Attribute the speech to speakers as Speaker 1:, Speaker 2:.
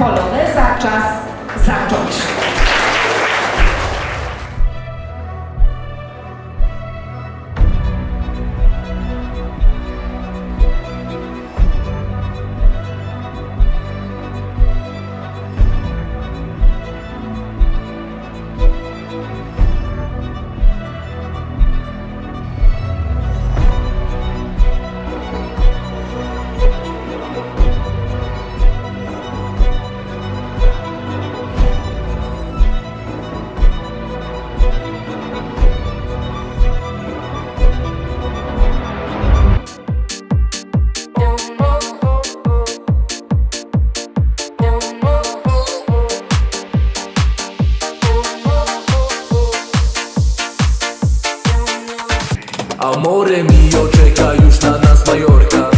Speaker 1: Poloneza czas zacząć.
Speaker 2: Amore mio, czeka już na nas Majorka